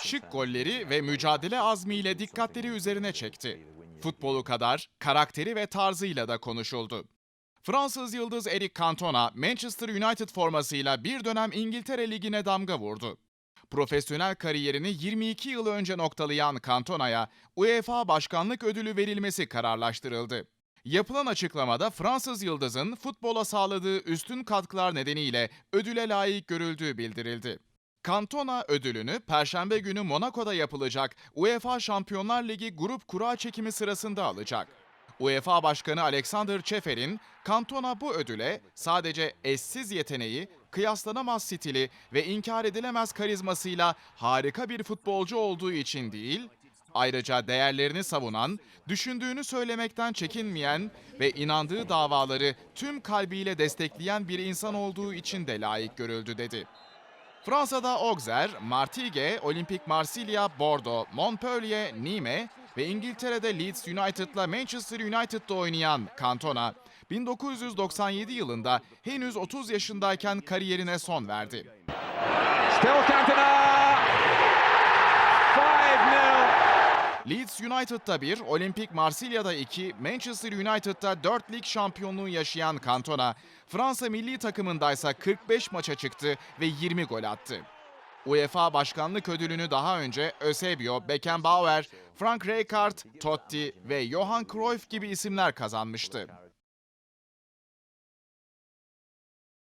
Şık golleri ve mücadele azmiyle dikkatleri üzerine çekti. Futbolu kadar karakteri ve tarzıyla da konuşuldu. Fransız yıldız Eric Cantona, Manchester United formasıyla bir dönem İngiltere Ligi'ne damga vurdu. Profesyonel kariyerini 22 yıl önce noktalayan Cantona'ya UEFA Başkanlık Ödülü verilmesi kararlaştırıldı. Yapılan açıklamada Fransız yıldızın futbola sağladığı üstün katkılar nedeniyle ödüle layık görüldüğü bildirildi. Cantona ödülünü Perşembe günü Monaco'da yapılacak UEFA Şampiyonlar Ligi grup kura çekimi sırasında alacak. UEFA Başkanı Alexander Çefer'in Cantona bu ödüle sadece eşsiz yeteneği, kıyaslanamaz stili ve inkar edilemez karizmasıyla harika bir futbolcu olduğu için değil, ayrıca değerlerini savunan, düşündüğünü söylemekten çekinmeyen ve inandığı davaları tüm kalbiyle destekleyen bir insan olduğu için de layık görüldü dedi. Fransa'da Auxerre, Martigues, Olympique Marsilya, Bordeaux, Montpellier, Nîmes ve İngiltere'de Leeds United'la Manchester United'da oynayan Cantona, 1997 yılında henüz 30 yaşındayken kariyerine son verdi. Still Cantona! Leeds United'da 1, Olympique Marsilya'da 2, Manchester United'da 4 lig şampiyonluğu yaşayan Cantona, Fransa milli takımındaysa 45 maça çıktı ve 20 gol attı. UEFA Başkanlık Ödülünü daha önce Eusebio, Beckenbauer, Frank Rijkaard, Totti ve Johan Cruyff gibi isimler kazanmıştı.